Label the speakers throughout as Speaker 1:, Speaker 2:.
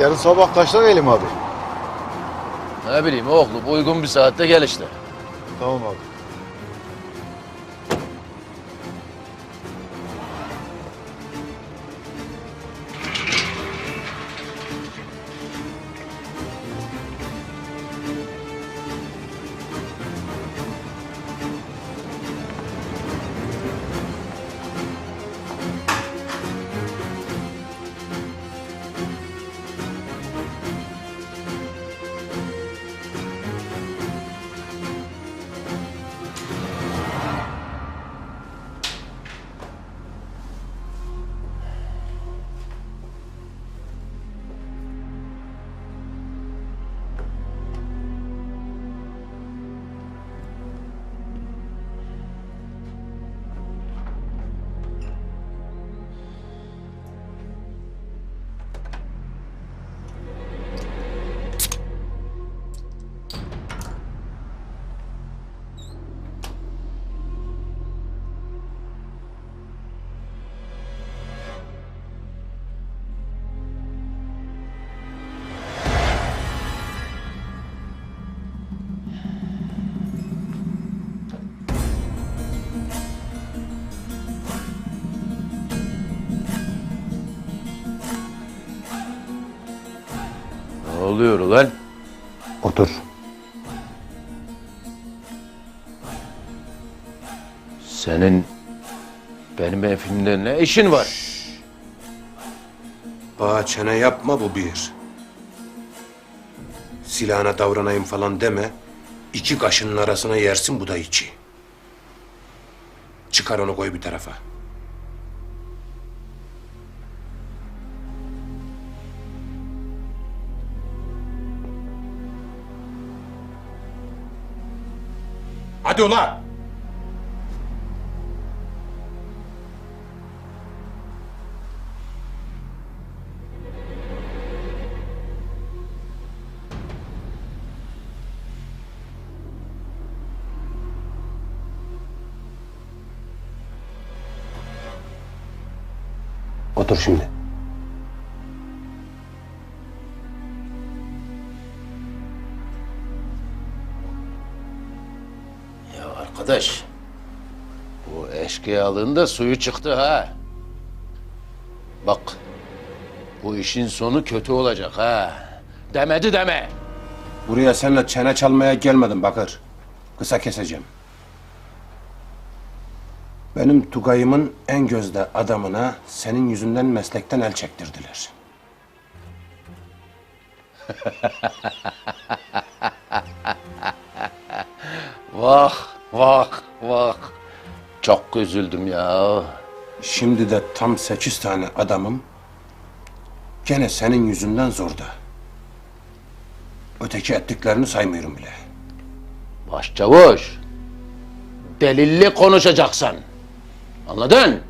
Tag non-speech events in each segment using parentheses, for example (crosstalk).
Speaker 1: Yarın sabah kaçta gelelim abi?
Speaker 2: Ne bileyim oğlum uygun bir saatte gel işte.
Speaker 1: Tamam abi.
Speaker 2: Oluyor ulan?
Speaker 3: Otur.
Speaker 2: Senin benim evimde ne işin var?
Speaker 3: Bana çene yapma bu bir. Silahına davranayım falan deme. İki kaşının arasına yersin bu da içi. Çıkar onu koy bir tarafa. Hadi ula! Otur şimdi.
Speaker 2: Arkadaş, bu eşkıyalığın da suyu çıktı ha. Bak, bu işin sonu kötü olacak ha. Demedi deme.
Speaker 3: Buraya seninle çene çalmaya gelmedim Bakır. Kısa keseceğim. Benim Tugay'ımın en gözde adamına senin yüzünden meslekten el çektirdiler. (laughs)
Speaker 2: Vah, vah, vah. Çok üzüldüm ya.
Speaker 3: Şimdi de tam sekiz tane adamım gene senin yüzünden zorda. Öteki ettiklerini saymıyorum bile.
Speaker 2: Başçavuş, delilli konuşacaksın. Anladın?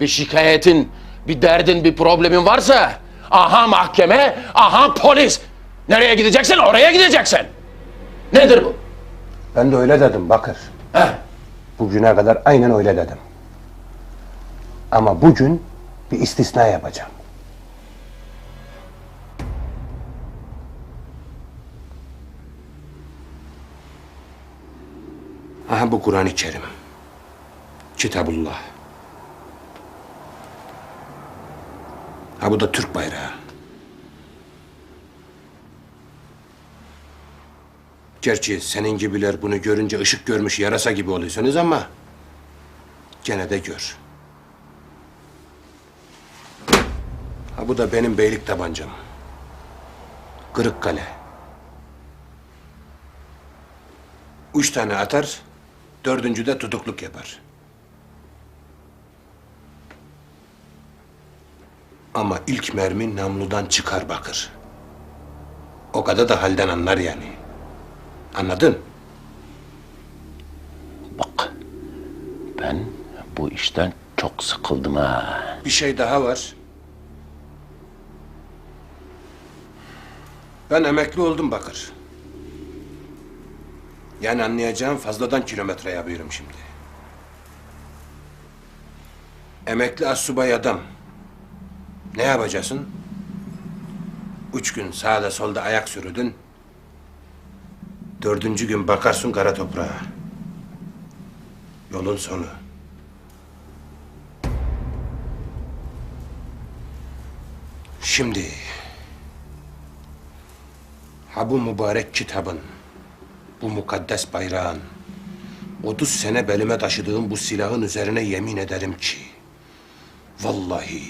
Speaker 2: Bir şikayetin, bir derdin, bir problemin varsa aha mahkeme, aha polis. Nereye gideceksin? Oraya gideceksin. Nedir bu?
Speaker 3: Ben de öyle dedim Bakır.
Speaker 2: Heh.
Speaker 3: Bugüne kadar aynen öyle dedim. Ama bugün bir istisna yapacağım. Aha bu Kur'an-ı Kerim. Kitabullah. Ha bu da Türk bayrağı. Gerçi senin gibiler bunu görünce ışık görmüş yarasa gibi oluyorsunuz ama gene de gör. Ha bu da benim beylik tabancam. Kırıkkale. Üç tane atar, dördüncü de tutukluk yapar. Ama ilk mermi namludan çıkar bakır. O kadar da halden anlar yani. Anladın?
Speaker 2: Bak, ben bu işten çok sıkıldım ha.
Speaker 3: Bir şey daha var. Ben emekli oldum Bakır. Yani anlayacağım fazladan kilometre yapıyorum şimdi. Emekli assubay adam. Ne yapacaksın? Üç gün sağda solda ayak sürüdün. Dördüncü gün bakarsın kara toprağa. Yolun sonu. Şimdi ha bu mübarek kitabın, bu mukaddes bayrağın, 30 sene belime taşıdığım bu silahın üzerine yemin ederim ki vallahi,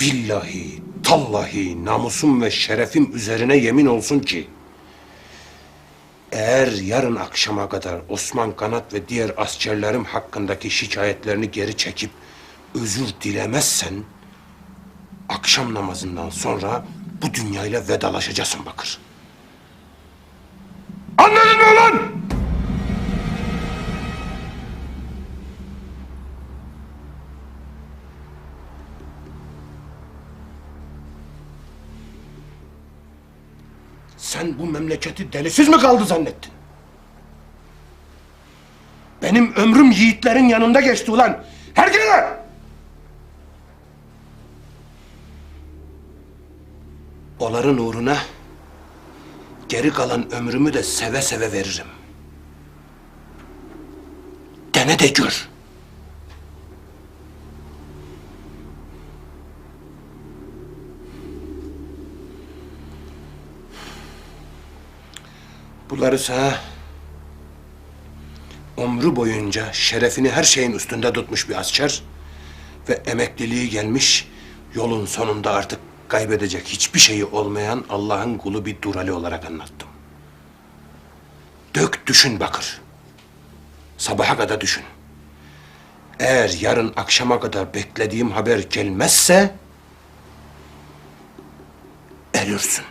Speaker 3: billahi, tallahi namusum ve şerefim üzerine yemin olsun ki eğer yarın akşama kadar Osman Kanat ve diğer askerlerim hakkındaki şikayetlerini geri çekip özür dilemezsen akşam namazından sonra bu dünyayla vedalaşacaksın Bakır. Anladın mı lan? Sen bu memleketi delisiz mi kaldı zannettin? Benim ömrüm yiğitlerin yanında geçti ulan. Herkese! Onların uğruna geri kalan ömrümü de seve seve veririm. Dene de gör. Bunları sana ömrü boyunca şerefini her şeyin üstünde tutmuş bir asker ve emekliliği gelmiş yolun sonunda artık kaybedecek hiçbir şeyi olmayan Allah'ın kulu bir durali olarak anlattım. Dök düşün Bakır. Sabaha kadar düşün. Eğer yarın akşama kadar beklediğim haber gelmezse ölürsün.